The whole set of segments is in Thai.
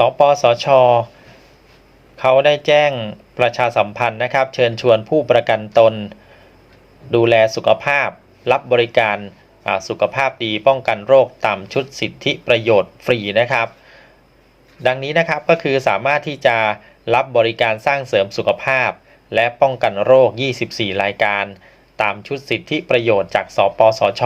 สปสช เขาได้แจ้งประชาสัมพันธ์นะครับ เชิญชวนผู้ประกันตน ดูแลสุขภาพ รับบริการสุขภาพดีป้องกันโรคตามชุดสิทธิประโยชน์ฟรีนะครับ ดังนี้นะครับก็คือสามารถที่จะรับบริการสร้างเสริมสุขภาพ และป้องกันโรค 24 รายการ ตามชุดสิทธิประโยชน์จาก สปสช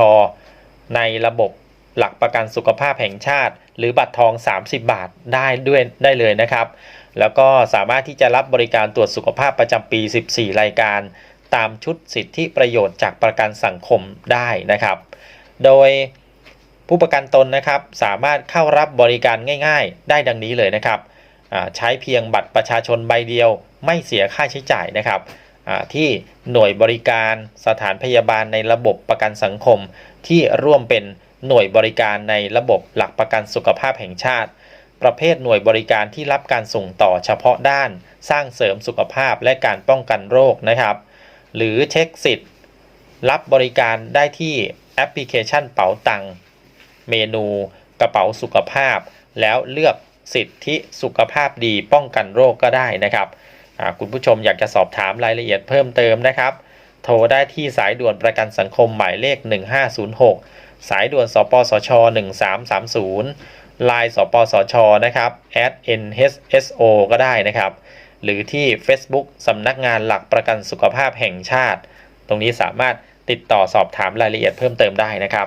ในระบบ หลักประกันสุขภาพแห่งชาติ หรือบัตรทอง 30 บาทได้ด้วยได้เลยนะครับ แล้วก็สามารถที่จะรับบริการตรวจสุขภาพประจำปี 14 รายการ ตามชุดสิทธิประโยชน์จากประกันสังคมได้นะครับ โดยผู้ประกันตนนะครับสามารถเข้ารับบริการง่าย ๆ ได้ดังนี้เลยนะครับใช้เพียงบัตรประชาชนใบเดียว ไม่เสียค่าใช้จ่ายนะครับที่หน่วยบริการสถานพยาบาลในระบบประกันสังคมที่ร่วมเป็น หน่วยบริการในระบบหลักประกันสุขภาพแห่งชาติ ประเภทหน่วยบริการที่รับการส่งต่อเฉพาะด้าน สร้างเสริมสุขภาพและการป้องกันโรคนะครับ หรือเช็คสิทธิ์ รับบริการได้ที่แอปพลิเคชันเป๋าตังเมนูกระเป๋าสุขภาพ แล้วเลือกสิทธิสุขภาพดีป้องกันโรคก็ได้นะครับคุณผู้ชมอยากจะสอบถามรายละเอียดเพิ่มเติมนะครับ โทรได้ที่สายด่วนประกันสังคมหมายเลข 1506 สายด่วนสปสช 1330ลายสปสช นะครับ @nhso ก็ได้นะครับ หรือที่ Facebook สำนักงานหลักประกันสุขภาพแห่งชาติ ตรงนี้สามารถติดต่อสอบถามรายละเอียดเพิ่มเติมได้นะครับ